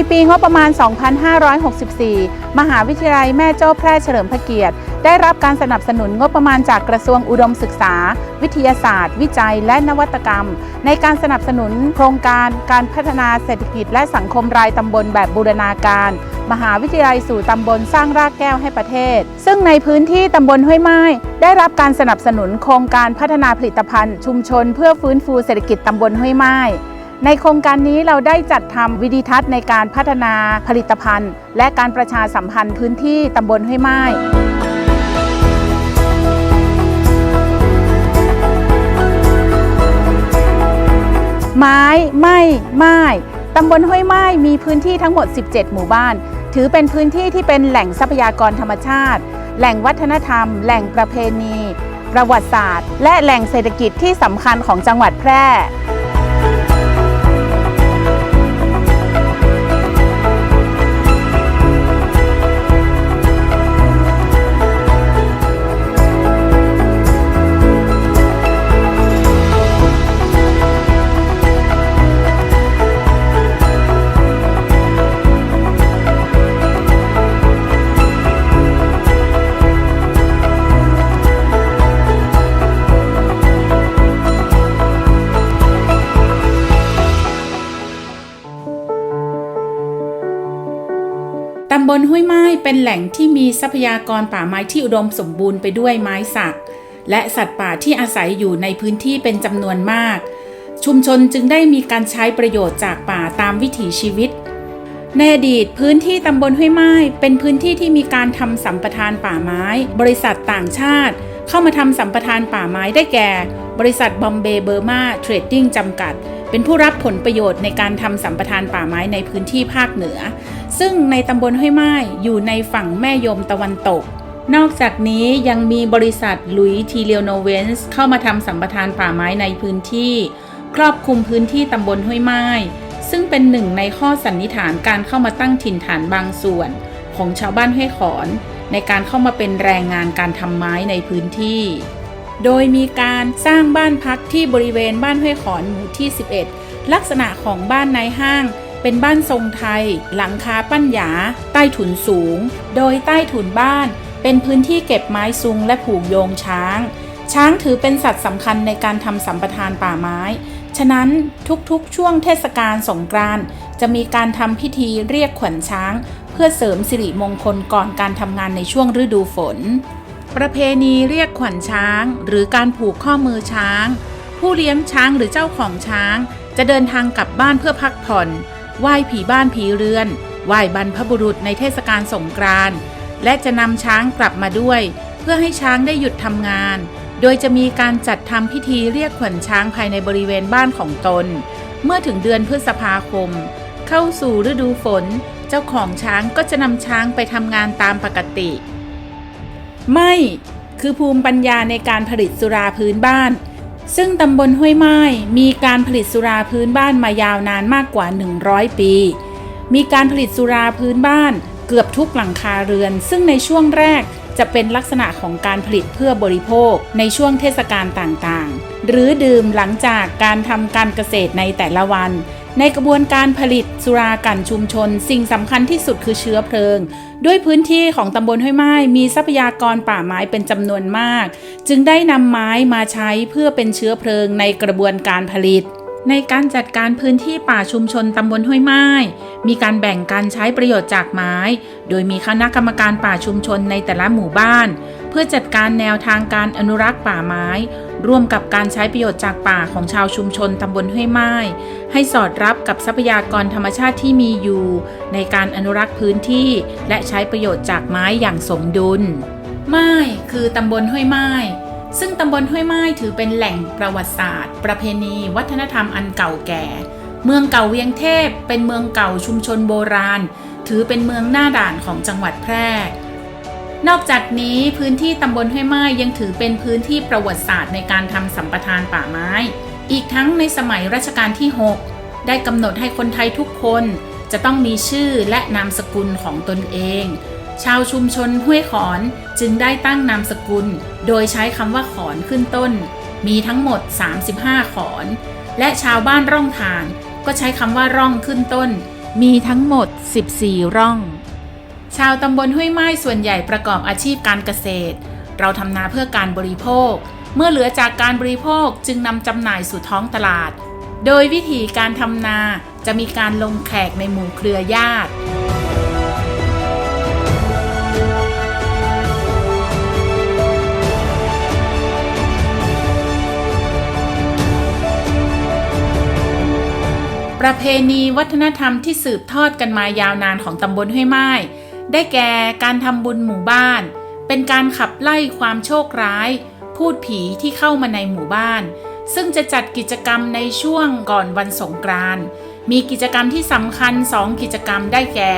ในปีงบประมาณ 2564 มหาวิทยาลัยแม่โจ้แพร่เฉลิมพระเกียรติ ได้รับการสนับสนุนงบประมาณจากกระทรวงอุดมศึกษา วิทยาศาสตร์ วิจัย และนวัตกรรม ในการสนับสนุนโครงการการพัฒนาเศรษฐกิจและสังคมรายตำบลแบบบูรณาการ มหาวิทยาลัยสู่ตำบลสร้างรากแก้วให้ประเทศ ซึ่งในพื้นที่ตำบลห้วยไม้ได้รับการสนับสนุนโครงการพัฒนาผลิตภัณฑ์ ชุมชน เพื่อฟื้นฟูเศรษฐกิจตำบลห้วยไม้ ในโครงการนี้เราได้จัดทำวิดีทัศน์ในการพัฒนาผลิตภัณฑ์ และการประชาสัมพันธ์พื้นที่ตำบลห้วยไม้ไม้ไม้ไม้ตำบลห้วยไม้มีพื้นที่ทั้งหมด 17 หมู่บ้าน ถือเป็นพื้นที่ที่เป็นแหล่งทรัพยากรธรรมชาติ แหล่งวัฒนธรรม แหล่งประเพณี ประวัติศาสตร์ และแหล่งเศรษฐกิจที่สำคัญของจังหวัดแพร่ บลห้วยไม้เป็นแหล่งที่มีทรัพยากรป่าไม้ที่อุดมสมบูรณ์ไปด้วยไม้สัก และสัตว์ป่าที่อาศัยอยู่ในพื้นที่เป็นจำนวนมาก ชุมชนจึงได้มีการใช้ประโยชน์จากป่าตามวิถีชีวิต ในอดีตพื้นที่ตำบลห้วยไม้เป็นพื้นที่ที่มีการทำสัมปทานป่าไม้ บริษัทต่างชาติ เข้ามาทำสัมปทานป่าไม้ได้แก่ บริษัทบอมเบย์เบอร์มาเทรดดิ้งจำกัด เป็นผู้รับผลประโยชน์ในการทำสัมปทานป่าไม้ในพื้นที่ภาคเหนือ ซึ่งในตำบลห้วยไม้อยู่ในฝั่งแม่ยมตะวันตก นอกจากนี้ยังมีบริษัทลุยทีเลียโนเวนส์เข้ามาทำสัมปทานป่าไม้ในพื้นที่ ครอบคลุมพื้นที่ตำบลห้วยไม้ซึ่งเป็นหนึ่งในข้อสันนิษฐานการเข้ามาตั้งถิ่นฐานบางส่วน ของชาวบ้านห้วยขอน ในการเข้ามาเป็นแรงงานการทำไม้ในพื้นที่ โดยมีการสร้างบ้านพักที่บริเวณบ้านห้วยขอนหมู่ที่ 11 ลักษณะของบ้านในห้าง เป็นบ้านทรงไทย หลังคาปั้นหยา ใต้ถุนสูง โดยใต้ถุนบ้านเป็นพื้นที่เก็บไม้ซุงและผูกโยงช้าง ช้างถือเป็นสัตว์สำคัญในการทำสัมปทานป่าไม้ ฉะนั้นทุกๆ ช่วงเทศกาลสงกรานต์จะมีการทำพิธีเรียกขวัญช้าง เพื่อเสริมสิริมงคลก่อนการทำงานในช่วงฤดูฝน ประเพณีเรียกขวัญช้าง หรือการผูกข้อมือช้าง ผู้เลี้ยงช้างหรือเจ้าของช้าง จะเดินทางกลับบ้านเพื่อพักผ่อนไหว้ผีบ้านผีเรือนไหว้บรรพบุรุษในเทศกาลสงกรานต์และจะนำช้างกลับมาด้วย เพื่อให้ช้างได้หยุดทำงาน โดยจะมีการจัดทำพิธีเรียกขวัญช้างภายในบริเวณบ้านของตน เมื่อถึงเดือนพฤษภาคม เข้าสู่ฤดูฝน เจ้าของช้างก็จะนำช้างไปทำงานตามปกติ ไม่คือภูมิปัญญาในการผลิตสุราพื้นบ้าน ซึ่งตำบลห้วยไม้มีการผลิตสุราพื้นบ้านมายาวนานมากกว่า 100 ปี มีการผลิตสุราพื้นบ้านเกือบทุกหลังคาเรือน ซึ่งในช่วงแรกจะเป็นลักษณะของการผลิตเพื่อบริโภคในช่วงเทศกาลต่างๆ หรือดื่มหลังจากการทำการเกษตรในแต่ละวัน ในกระบวนการผลิตสุรากันชุมชน สิ่งสำคัญที่สุดคือเชื้อเพลิง ด้วยพื้นที่ของตำบลห้วยไม้มีทรัพยากรป่าไม้เป็นจำนวนมาก จึงได้นำไม้มาใช้เพื่อเป็นเชื้อเพลิงในกระบวนการผลิต ในการจัดการพื้นที่ป่าชุมชนตำบลห้วยไม้มีการแบ่งการใช้ประโยชน์จากไม้ โดยมีคณะกรรมการป่าชุมชนในแต่ละหมู่บ้าน เพื่อจัดการแนวทางการอนุรักษ์ป่าไม้ ร่วมกับการใช้ประโยชน์จากป่าของชาวชุมชนตำบลห้วยไม้ ให้สอดรับกับทรัพยากรธรรมชาติที่มีอยู่ ในการอนุรักษ์พื้นที่ และใช้ประโยชน์จากไม้อย่างสมดุลไม้คือตำบลห้วยไม้ซึ่งตำบลห้วยไม้ถือเป็นแหล่งประวัติศาสตร์ ประเพณี วัฒนธรรมอันเก่าแก่ เมืองเก่าเวียงเทพ เป็นเมืองเก่าชุมชนโบราณ ถือเป็นเมืองหน้าด่านของจังหวัดแพร่ นอกจากนี้พื้นที่ตำบลห้วยไม้ยังถือเป็นพื้นที่ประวัติศาสตร์ในการทำสัมปทานป่าไม้ อีกทั้งในสมัยรัชกาลที่ 6 ได้กำหนดให้คนไทยทุกคนจะต้องมีชื่อและนามสกุลของตนเอง ชาวชุมชนห้วยขอนจึงได้ตั้งนามสกุล โดยใช้คำว่าขอนขึ้นต้น มีทั้งหมด 35 ขอน และชาวบ้านร่องทานก็ใช้คำว่าร่องขึ้นต้น มีทั้งหมด 14 ร่อง ชาวตำบลห้วยไม้ส่วนใหญ่ประกอบอาชีพการเกษตร เราทำนาเพื่อการบริโภค เมื่อเหลือจากการบริโภคจึงนำจำหน่ายสู่ท้องตลาด โดยวิธีการทำนาจะมีการลงแขกในหมู่เครือญาติประเพณีวัฒนธรรมที่สืบทอดกันมายาวนานของตำบลห้วยไม้ ได้แก่การทำบุญหมู่บ้าน เป็นการขับไล่ความโชคร้าย พูดผีที่เข้ามาในหมู่บ้าน ซึ่งจะจัดกิจกรรมในช่วงก่อนวันสงกรานต์มีกิจกรรมที่สำคัญสองกิจกรรมได้แก่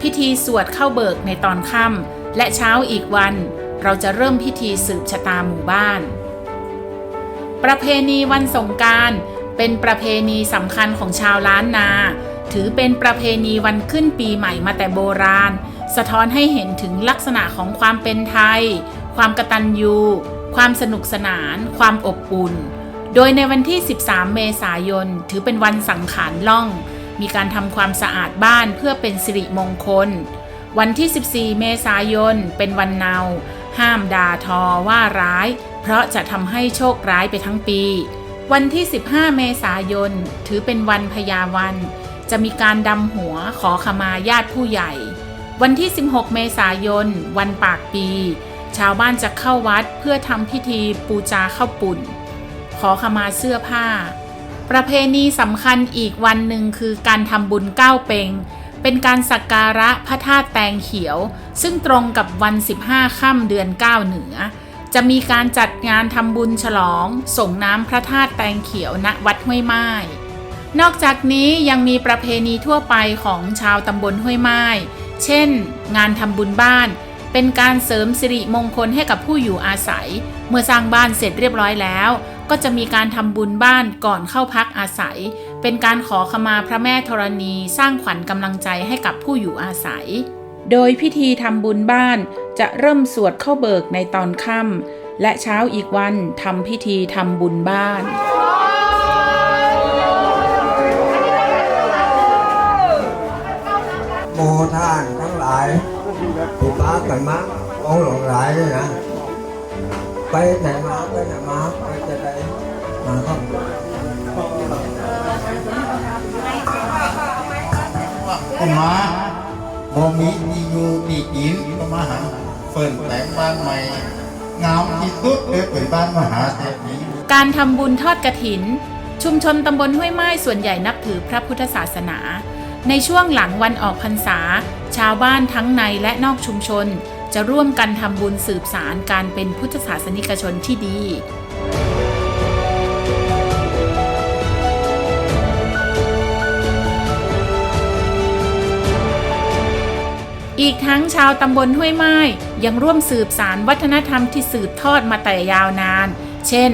พิธีสวดเข้าเบิกในตอนค่ำและเช้าอีกวัน เราจะเริ่มพิธีสืบชะตาหมู่บ้าน ประเพณีวันสงกรารเป็นประเพณีสำคัญของชาวล้านนา ถือเป็นประเพณีวันขึ้นปีใหม่มาแต่โบราณ สะท้อนให้เห็นถึงลักษณะของความเป็นไทย ความกตัญญูความสนุกสนาน ความอบอุ่น โดยในวันที่ 13 เมษายน ถือเป็นวันสังขารล่อง มีการทำความสะอาดบ้านเพื่อเป็นสิริมงคล วันที่ 14 เมษายน เป็นวันเนา ห้ามด่าทอว่าร้าย เพราะจะทำให้โชคร้ายไปทั้งปี วันที่ 15 เมษายน ถือเป็นวันพญาวัน จะมีการดำหัวขอขมาญาติผู้ใหญ่ วันที่ 16 เมษายน วันปากปี ชาวบ้านจะเข้าวัดเพื่อทำพิธีปูจาเข้าปุ่น ขอขมาเสื้อผ้า ประเพณีสำคัญอีกวันหนึ่งคือการทำบุญเก้าเปงเป็นการสักการะพระธาตุแตงเขียว ซึ่งตรงกับวัน 15 ค่ำเดือน 9 เหนือ จะมีการจัดงานทำบุญฉลอง ส่งน้ำพระธาตุแตงเขียวณวัดห้วยไม้นอกจากนี้ยังมีประเพณีทั่วไปของชาวตำบลห้วยไม้ เช่น งานทำบุญบ้าน เป็นการเสริมสิริมงคลให้กับผู้อยู่อาศัย เมื่อสร้างบ้านเสร็จเรียบร้อยแล้ว ก็จะมีการทำบุญบ้านก่อนเข้าพักอาศัย เป็นการขอขมาพระแม่ธรณีสร้างขวัญกำลังใจให้กับผู้อยู่อาศัย โดยพิธีทำบุญบ้านจะเริ่มสวดเข้าเบิกในตอนค่ำและเช้าอีกวันทำพิธีทำบุญบ้าน โมท่านทั้งหลายที่มากันมาองหลงหลายเลยนะ ไปไหนมาไปไหนมาไปจะได้มาครับก็มาบ่มีที่อยู่ที่กินก็มาหาเฟิ่นแต่งบ้านใหม่งามที่สุดเลยเป็นบ้านมหาเศรษฐีการทำบุญทอดกระถิน ชุมชนตำบลห้วยไม้ส่วนใหญ่นับถือพระพุทธศาสนา ในช่วงหลังวันออกพรรษา ชาวบ้านทั้งในและนอกชุมชน จะร่วมกันทำบุญสืบสารการเป็นพุทธศาสนิกชนที่ดีอีกทั้งชาวตำบลห้วยไม้ยังร่วมสืบสารวัฒนธรรมที่สืบทอดมาแต่ยาวนาน เช่น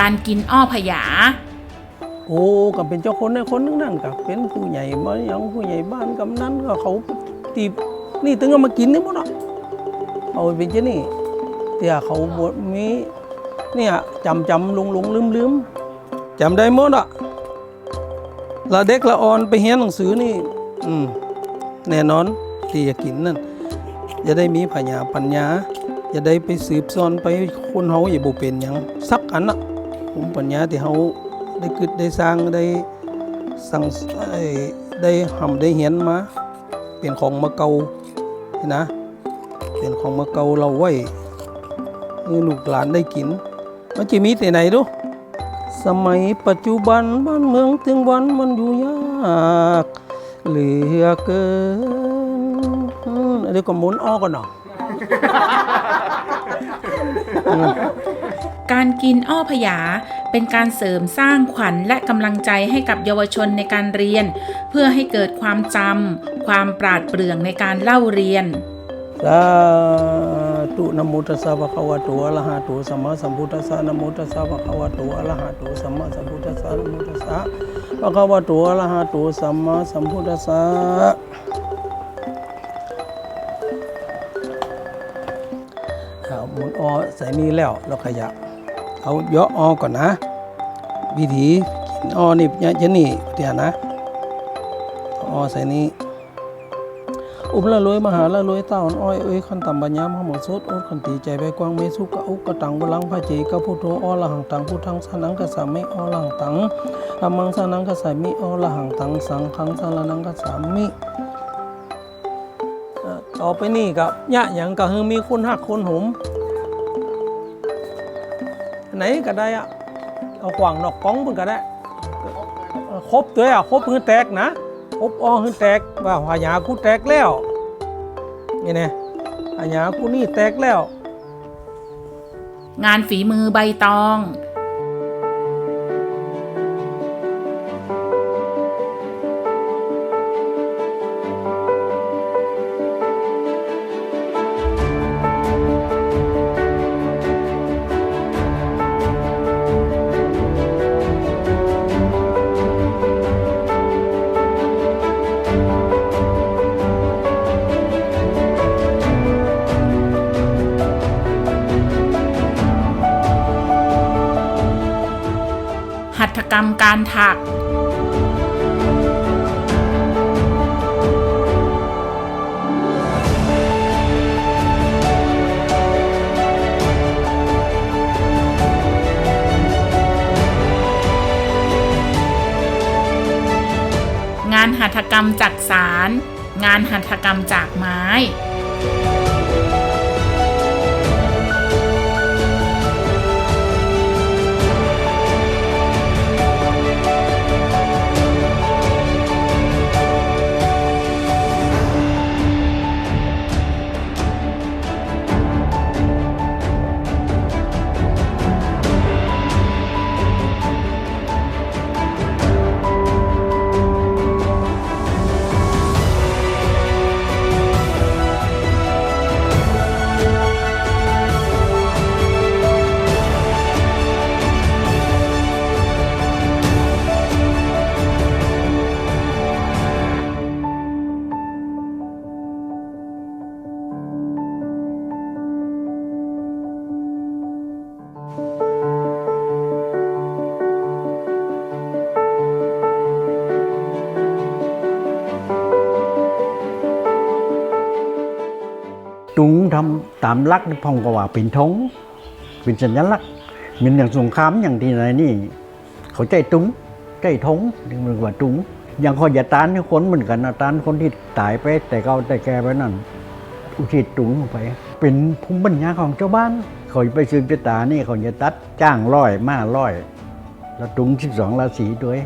การกินอ้อผยา โอ้ก็เป็นเจ้าคนในคนนึงนั่นก็เป็นผู้ใหญ่บ้านยังผู้ใหญ่บ้านกำนันก็เขาตีนี่ถึงเอามากินนี่หมดอะเอาไปเป็นเจ้านี่เตี่ยเขาบวชมีเนี่ยจำจำลุงลุงลืมลืมจำได้หมดอะละเด็กละอ่อนไปเรียนหนังสือนี่ อืมแน่นอนที่จะกินนั่นจะได้มีปัญญาปัญญาจะได้ไปสืบสอนไปคนเฮาอย่าบ่เป็นหยังสักอันน่ะผมปัญญาที่เฮา ได้กึดได้สร้างได้สั่งได้ทำได้เห็นมา เป็นของมาเก่านะเป็นของมาเกาเราไว้ให้ลูกหลานได้กิน มันจะมีแต่ไหนดูสมัยปัจจุบันบ้านเมืองถึงวันมันอยู่ยากเหลือเกินเดี๋ยวก็หมุนออกกันเนาะ การกินอ้อผยา เป็นการเสริมสร้างขวัญและกำลังใจให้กับเยาวชนในการเรียน เพื่อให้เกิดความจำความปราดเปรื่องในการเล่าเรียนสาธุนโมตัสสะภะคะวะโตอะระหะโตสัมมาสัมพุทธัสสะนโมตัสสะภะคะวะโตอะระหะโตสัมมาสัมพุทธัสสะนโมตัสสะภะคะวะโตอะระหะโตสัมมาสัมพุทธัสสะเอาหมุนออใส่นี่แล้วเราขยับ เอาเยาะออก่อนนะ วิธีกินออนี่เนี่ยจะนี่เดี๋ยวนะอออใส่นี้อุบละรวยมหาละรวยเต้าอ้อยเอ้ยคันต่ำบัญญามหมดสดโอดคันตีใจไปกว้างเมสุกกะอุกกะตังบลังพระเจกะพุทโธอ้อละหังตังพุทธังสานังกะสามิอ้อละหังตังธัมมังสานังกะสามิอ้อละหังตังสังฆังสารนังกะสามิเอ่อต่อไปนี่กับยะหยังก็คือมีคนหักคนหม ไหนก็ได้อะเอาขวางนอกกล้องเพิ่นก็ได้ครบตัวอะครบพื้นแตกนะครบอ้อพื้นแตกว่าหายากูแตกแล้วนี่ไงอันยากูนี่แตกแล้ว งานฝีมือใบตอง ถกรรมการถัก งานหัตถกรรมจักสาร งานหัตถกรรมจากไม้ ตุงทำตามลักพองกว่าเป็นธงเป็นสัญลักษณ์มือนอย่างสงครามอย่างที่ไหนนี่ เขาใจตุ้งใจธงนี่มันว่าตุ้งอย่างเขาอย่าตานคนเหมือนกันนะตานคนที่ตายไป แต่เขาแต่แกไปนั่น อุทิศตุงลงไป เป็นภูมิปัญญาของเจ้าบ้าน เขาไปซื้อพิตานี่เขาจะตัดจ้างร้อยมาร้อย แล้วตุ้งสิบสองราศีด้วย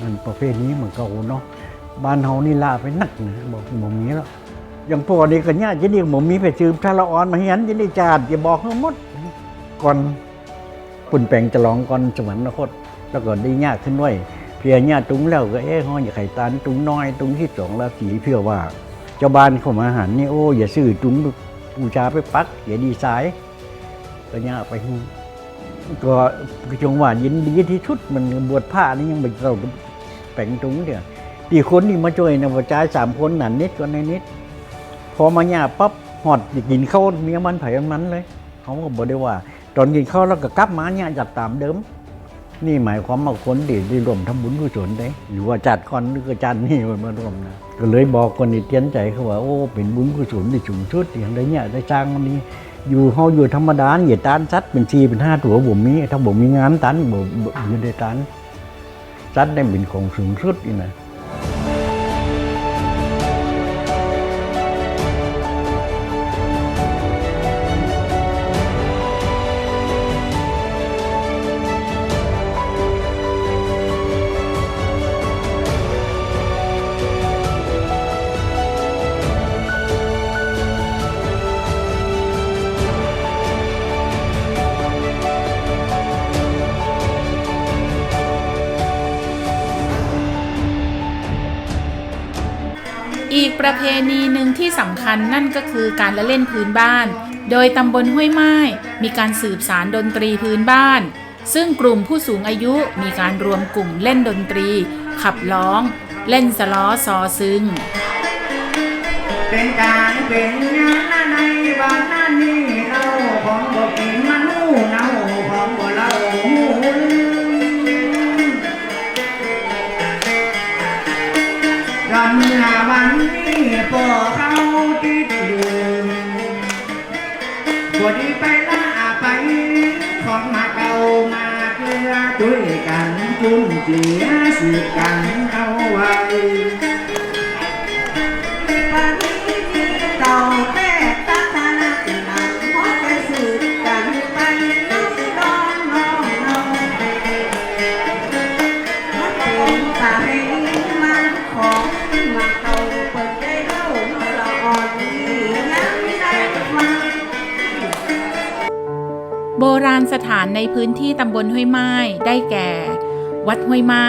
นั่นประเภทนี้เมันก็โหเนาะบ้านเฮานี่ลาไปนักนะบอกหมอมีแล้ว อย่างพวกนี้ก็เนี่ยจะนี่ผมมีไปซื้อถ้าละออนมาเห็นจะได้จาดจะบอกให้หมดก่อนปุ่นแปลงจะลองก่อนสวรรคตแล้วก็ได้ยากขึ้นไว้เพียเนี่ยตุงแล้วก็เอ๊ห้องอย่าไข่ตานตุงน้อยตุงที่สองราศีเพื่อว่า เจ้าบ้านเขามาหันนี่โอ้อย่าซื้อตุงบูชาไปปักอย่าดีไซน์ก็เนี่ยไปก็จงว่ายินดีที่ชุดมันบวชผ้านี่ยังไม่เราแปลงตุงเดียวตีคนนี่มาช่วยนะว่าจ่ายสามคนหนันนิดก็ในนิด พอมาหยาปั๊บหอดกินข้าวเมียมันไผ่มันเลยเขาก็บอกได้ว่า ตอนกินข้าวแล้วก็กลับมาเนี่ยจัดตามเดิม นี่หมายความว่าคนที่ได้รวมทำบุญกุศลได้หรือว่าจัดคอนหรือก็จัดนี่มารวมนะก็เลยบอกคนที่เตียนใจเขาว่าโอ้เป็นบุญกุศลที่สูงสุดอย่างไรเนี่ยได้จ้างมันนี้อยู่เฮาอยู่ธรรมดาอย่าตานซัดเป็นชีเป็นห้าตัวบ่มีถ้าบ่มีงานตันบ่บ่อยู่ได้ตันซัดได้เป็นของสูงสุดนี่นะ ประเพณีหนึ่งที่สำคัญนั่นก็คือการละเล่นพื้นบ้าน โดยตำบลห้วยไม้มีการสืบสารดนตรีพื้นบ้าน ซึ่งกลุ่มผู้สูงอายุมีการรวมกลุ่มเล่นดนตรี ขับร้อง เล่นสล้อซอซึงเป็นการเป็นงานในบ้าน ดีไปละไปของมาเก่ามาเกลือด้วยกันจุนเกลียสืบกันเอาไว้านในพื้นที่ตำบลห้วยไม้ได้แก่ วัดห้วยไม้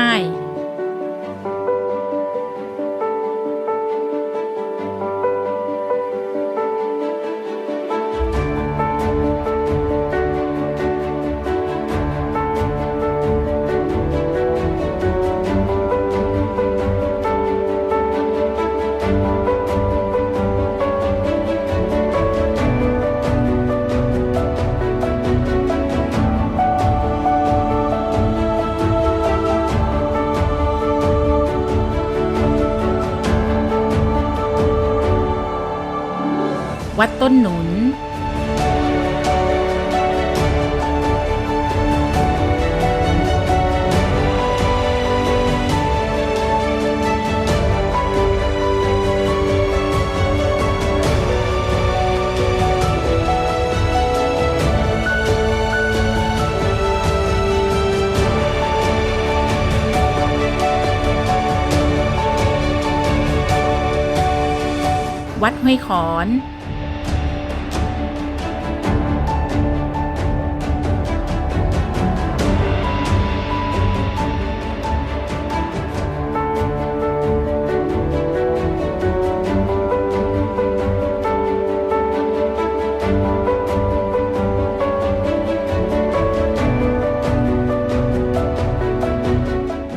วัดห้วยขอน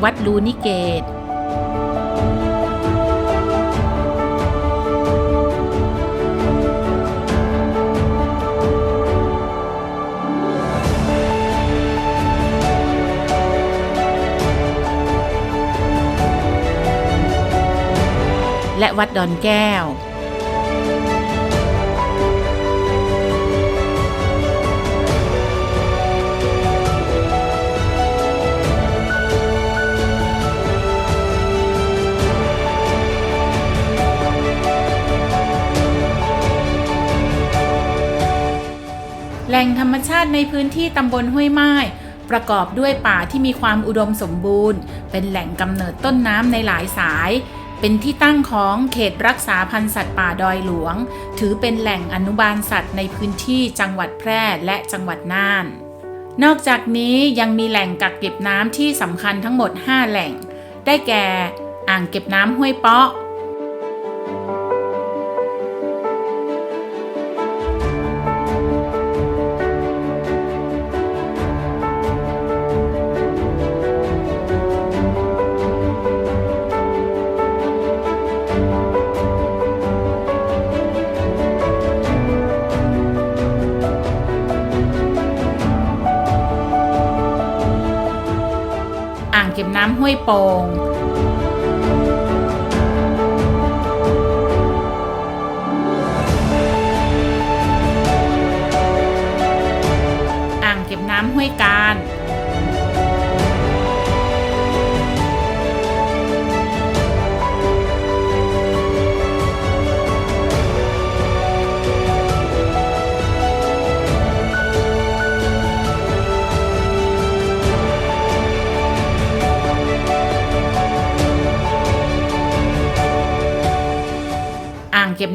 วัดลูนิเกต และวัดดอนแก้ว แหล่งธรรมชาติในพื้นที่ตำบลห้วยไม้ประกอบด้วยป่าที่มีความอุดมสมบูรณ์ เป็นแหล่งกำเนิดต้นน้ำในหลายสาย เป็นที่ตั้งของเขตรักษาพันธุ์สัตว์ป่าดอยหลวง ถือเป็นแหล่งอนุบาลสัตว์ในพื้นที่จังหวัดแพร่และจังหวัดน่าน นอกจากนี้ยังมีแหล่งกักเก็บน้ำที่สำคัญทั้งหมด 5 แหล่ง ได้แก่ อ่างเก็บน้ำห้วยเปาะ ก็บน้ำห้วยโป่งอ่างเก็บน้ำห้วยการ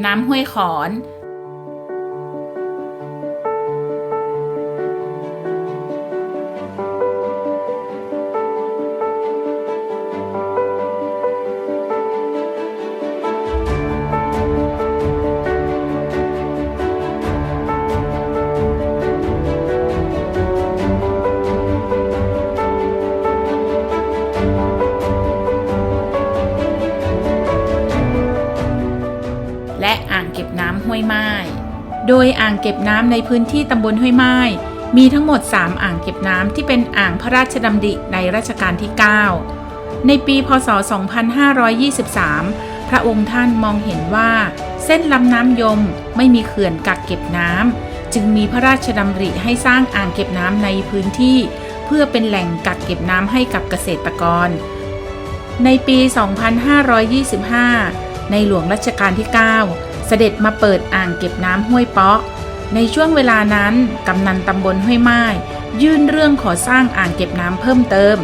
น้ำห้วยขอน และอ่างเก็บน้ำห้วยไม้ โดยอ่างเก็บน้ำในพื้นที่ตำบลห้วยไม้ มีทั้งหมด 3 อ่างเก็บน้ำที่เป็นอ่างพระราชดำริในรัชกาลที่ 9 ในปีพศ 2523 พระองค์ท่านมองเห็นว่า เส้นลำน้ำยมไม่มีเขื่อนกักเก็บน้ำจึงมีพระราชดำริให้สร้างอ่างเก็บน้ำในพื้นที่ เพื่อเป็นแหล่งกักเก็บน้ำให้กับเกษตรกร ในปี 2525 ในหลวงรัชกาลที่ 9 เสด็จมาเปิดอ่างเก็บน้ำห้วยเปาะ ในช่วงเวลานั้นกำนันตำบลห้วยไม้ยื่นเรื่องขอสร้างอ่างเก็บน้ำเพิ่มเติม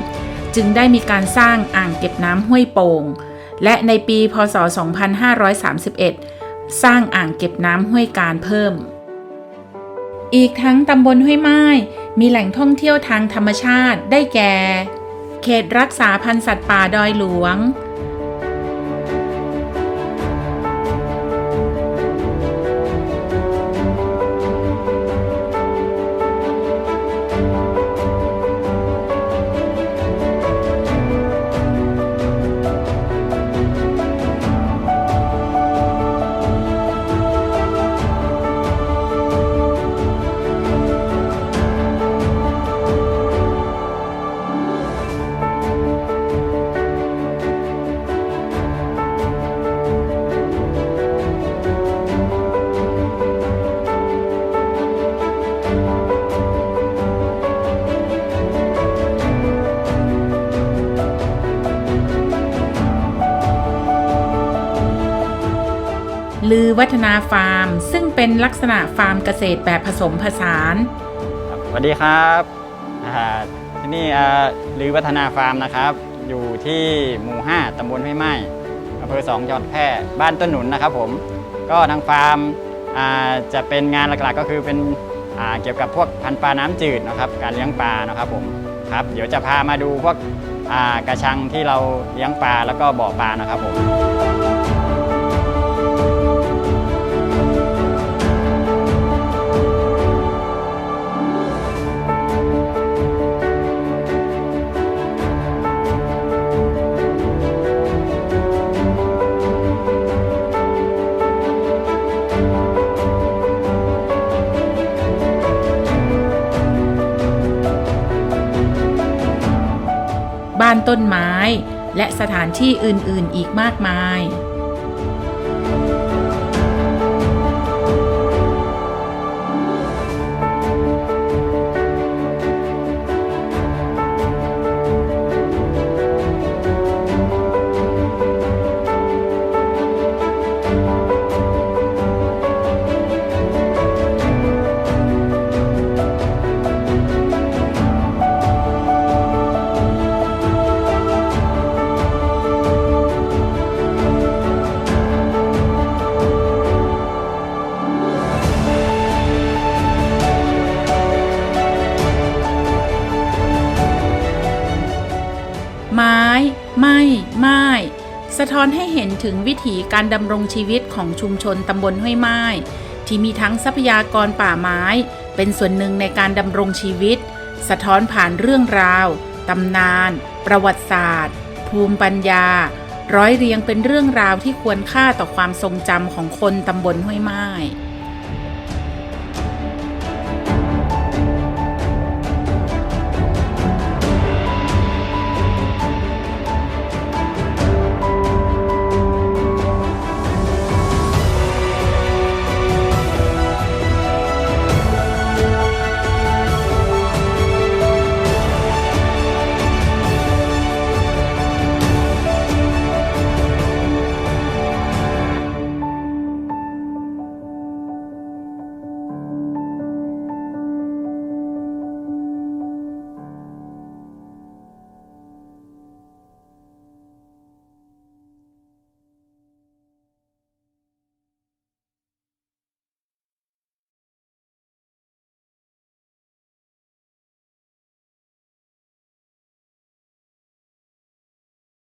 จึงได้มีการสร้างอ่างเก็บน้ำห้วยโป่ง และในปีพศ 2531 สร้างอ่างเก็บน้ำห้วยการเพิ่ม อีกทั้งตำบลห้วยไม้มีแหล่งท่องเที่ยวทางธรรมชาติได้แก่ เขตรักษาพันธุ์สัตว์ป่าดอยหลวง ลือวัฒนาฟาร์ม ซึ่งเป็นลักษณะฟาร์มเกษตรแบบผสมผสานสวัสดีครับอ่าที่นี่อ่าลือวัฒนาฟาร์มนะครับ อยู่ที่หมู่ 5ตำบลห้วยไม้อำเภอสองจังหวัดแพร่บ้านต้นหนุนนะครับผม ก็ทางฟาร์มอ่าจะเป็นงานหลักๆก็คือเป็นอ่าเกี่ยวกับพวกพันธุ์ปลาน้ำจืดนะครับ การเลี้ยงปลานะครับผม ครับ เดี๋ยวจะพามาดูพวกอ่ากระชังที่เราเลี้ยงปลาแล้วก็บ่อปลานะครับผม และสถานที่อื่นๆอีกมากมาย อนให้เห็นถึงวิถีการดำรงชีวิตของชุมชนตำบลห้วยไม้ที่มีทั้งทรัพยากรป่าไม้ เป็นส่วนหนึ่งในการดำรงชีวิต สะท้อนผ่านเรื่องราวตำนาน ประวัติศาสตร์ ภูมิปัญญา ร้อยเรียงเป็นเรื่องราวที่ควรค่าต่อความทรงจำของคนตำบลห้วยไม้